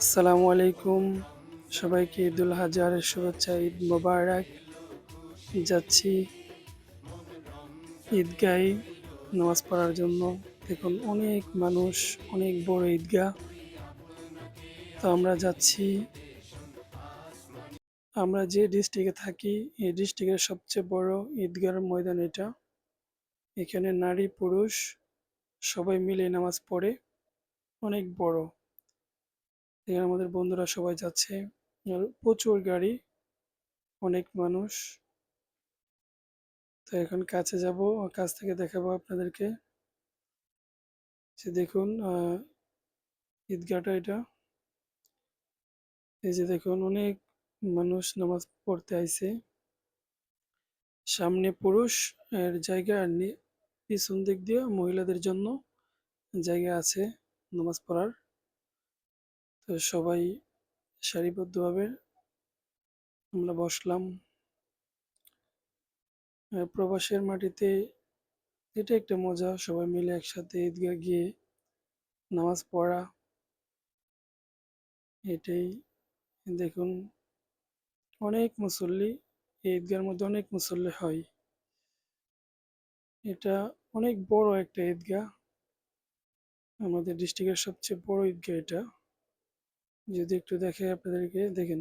আসসালামু আলাইকুম। সবাইকে ঈদুল হাজারের শুভেচ্ছা, ঈদ মোবারক। যাচ্ছি ঈদগায় নামাজ পড়ার জন্য। দেখুন, অনেক মানুষ, অনেক বড় ঈদগাহ। তো আমরা যাচ্ছি। আমরা যে ডিস্ট্রিক্টে থাকি, এই ডিস্ট্রিক্টের সবচেয়ে বড় ঈদগার ময়দান এটা। এখানে নারী, পুরুষ সবাই মিলে নামাজ পড়ে। অনেক বড়। এখানে আমাদের বন্ধুরা সবাই যাচ্ছে। আর প্রচুর গাড়ি, অনেক মানুষ। তো এখন কাছে যাব, কাছ থেকে দেখাবো আপনাদেরকে। যে দেখুন ঈদগাহটা এটা। এই যে দেখুন, অনেক মানুষ নামাজ পড়তে আইছে। সামনে পুরুষ, এর জায়গা আর পিছন দিক দিয়ে মহিলাদের জন্য জায়গা আছে নামাজ পড়ার। তো সবাই সারিবদ্ধভাবে আমরা বসলাম। প্রবাসের মাটিতে এটা একটা মজা, সবাই মিলে একসাথে ঈদগাহ গিয়ে নামাজ পড়া। এটাই। দেখুন, অনেক মুসল্লি ঈদগার মধ্যে অনেক মুসল্লি হয়। এটা অনেক বড় একটা ঈদগাহ। আমাদের ডিস্ট্রিক্টের সবচেয়ে বড় ঈদগাহ এটা। যদি একটু দেখে আপনাদেরকে দেখেন।